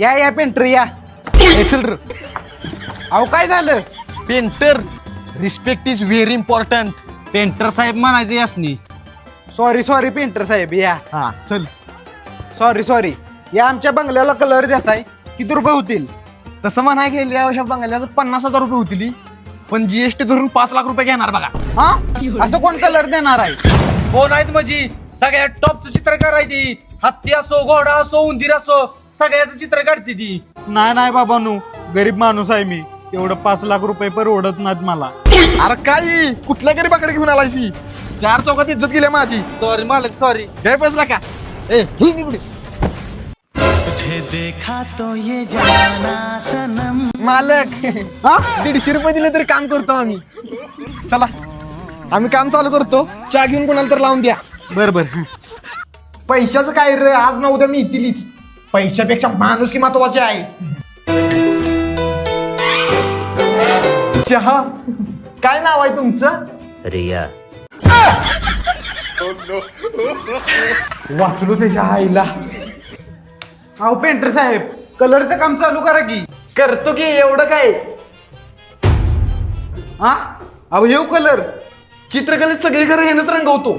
या या पेंटर या. ए, चल र. अहो काय झालं? Painter respect is very important painter साहेब म्हणायचे यासनी. सॉरी सॉरी पेंटर साहेब या. हा चल. सॉरी सॉरी या आमच्या बंगल्याला कलर द्यायचा आहे. किती रुपये होतील? तसं म्हणाय गेले ह्या बंगल्यात पन्नास हजार रुपये होतील पण जीएसटी धरून पाच लाख रुपये घेणार बघा. हा? असं कोण कलर देणार आहे? कोण आहेत म्हणजे? सगळ्यात टॉपचं चित्र काढायची हत्ती असो घोडा असो उंदीर असो सगळ्याचं चित्र काढते ती. नाही नाही बाबानू गरीब माणूस आहे मी. एवढं पाच लाख रुपये परवडत नाहीत मला. अरे काय? कुठल्या गरीबाकडे घेऊन आलायसी चार चौकात इज्जत गेली माझी. सॉरी मालक सॉरी काय बसला का ए ही निघडे मालक हा? दीडशे रुपये दिले तरी काम करतो आम्ही. चला. आम्ही काम चालू करतो. चहा घेऊन कोणाला तर लावून द्या. बर बर. पैशाचं काय रे? आज ना उद्या मी येतीलच पैशापेक्षा माणूस की महत्त्वाचे आहे. चहा? काय नाव आहे तुमचं? रिया. वाचलो त्याच्या आईला. अहो पेंटर साहेब कलरचं काम चालू करा की. करतो की एवढं काय? हा? अहो येऊ कलर. चित्रकलेत सगळीकडे हेनच रंगवतो.